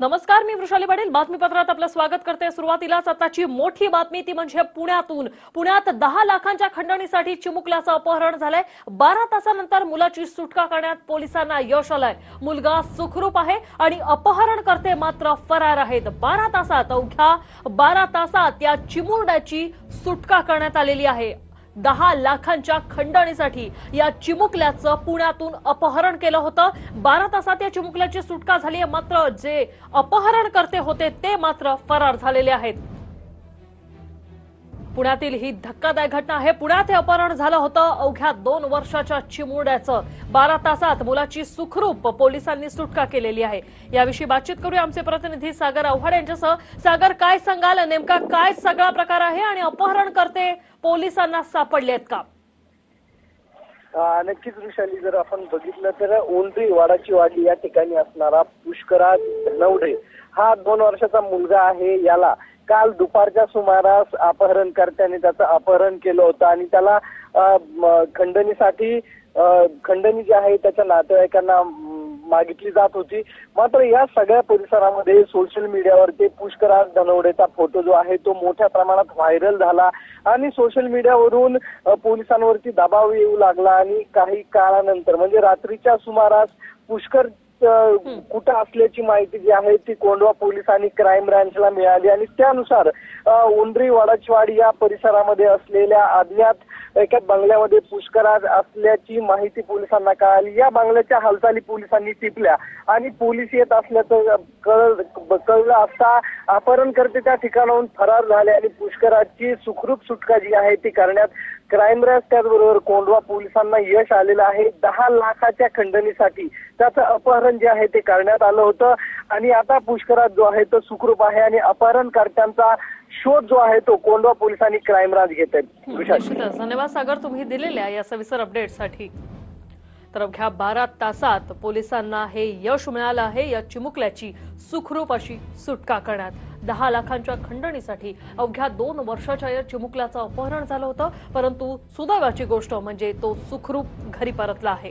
नमस्कार मी वृषाली पाटील. बातमीपत्रात आपलं स्वागत करते. सुरुवातीलाच आताची मोठी बातमी ती म्हणजे पुण्यातून. पुण्यात दहा लाखांच्या खंडणीसाठी चिमुकल्याचं अपहरण झालंय. बारा तासानंतर मुलाची सुटका करण्यात पोलिसांना यश आलंय. मुलगा सुखरूप आहे आणि अपहरणकर्ते मात्र फरार आहेत. बारा तासात अवघ्या बारा तासात या चिमुरड्याची सुटका करण्यात आलेली आहे. दहा लाखांच्या खंडणीसाठी या चिमुकल्याचं पुण्यातून अपहरण केलं होतं. बारा तासात या चिमुकल्याची सुटका झाली आहे. मात्र जे अपहरणकर्ते होते ते मात्र फरार झालेले आहेत. पुण्यातील ही धक्कादायक घटना आहे. पुण्यात हे अपहरण झालं होतं अवघ्या दोन वर्षाच्या चिमुरड्याचं. बारा तासात मुलाची सुखरूप पोलिसांनी सुटका केलेली आहे. याविषयी बातचीत करूया आमचे प्रतिनिधी सागर आव्हाड यांच्यासह. सागर काय सांगाल? नेमका काय सगळा प्रकार आहे आणि अपहरण करते पोलिसांना सापडले आहेत का? नक्कीच वृषाली जर आपण बघितलं तर ओंद्री वाडाची वाडी या ठिकाणी असणारा पुष्कराज नवढे हा दोन वर्षाचा मुलगा आहे. याला काल दुपारच्या सुमारास अपहरणकर्त्याने त्याचं अपहरण केलं होतं आणि त्याला खंडणीसाठी खंडणी जी आहे त्याच्या नातेवाईकांना मागितली जात होती. मात्र या सगळ्या परिसरामध्ये सोशल मीडियावरती पुष्कराज धनवडेचा फोटो जो आहे तो मोठ्या प्रमाणात व्हायरल झाला आणि सोशल मीडियावरून पोलिसांवरती दबाव येऊ लागला आणि काही काळानंतर म्हणजे रात्रीच्या सुमारास पुष्कर कुठं असल्याची माहिती जी आहे ती कोंडवा पोलीस आणि क्राईम ब्रांचला मिळाली. आणि त्यानुसार अ, उंडरी वाडाचवाडी या परिसरामध्ये असलेल्या अज्ञात एका बंगल्यामध्ये पुष्कराज असल्याची माहिती पोलिसांना कळाली. या बंगल्याच्या हालचाली पोलिसांनी टिपल्या आणि पोलीस येत असल्याचं कळ कळलं असता अपहरणकर्ते त्या ठिकाणाहून फरार झाले आणि पुष्कराजची सुखरूप सुटका जी आहे ती करण्यात क्राईम ब्रांच त्याचबरोबर कोंडवा पोलिसांना यश आलेलं आहे. दहा लाखाच्या खंडणीसाठी त्याचं अपहरण जे आहे ते करण्यात आलं होतं. आणि आता पुष्कराज जो आहे तो सुखरूप आहे आणि अपहरणकर्त्यांचा शोध जो आहे तो कोंडवा पोलिसांनी क्राईम ब्रांच घेत आहेत धन्यवाद सागर तुम्ही दिलेल्या या सविस्तर अपडेटसाठी तर अवघ्या बारा तासात पोलिसांना हे यश मिळालं आहे. या चिमुकल्याची सुखरूप अशी सुटका करण्यात. दहा लाखांच्या खंडणीसाठी अवघ्या दोन वर्षाच्या या चिमुकल्याचं अपहरण झालं होतं. परंतु सुदैवाची गोष्ट म्हणजे तो सुखरूप घरी परतला आहे.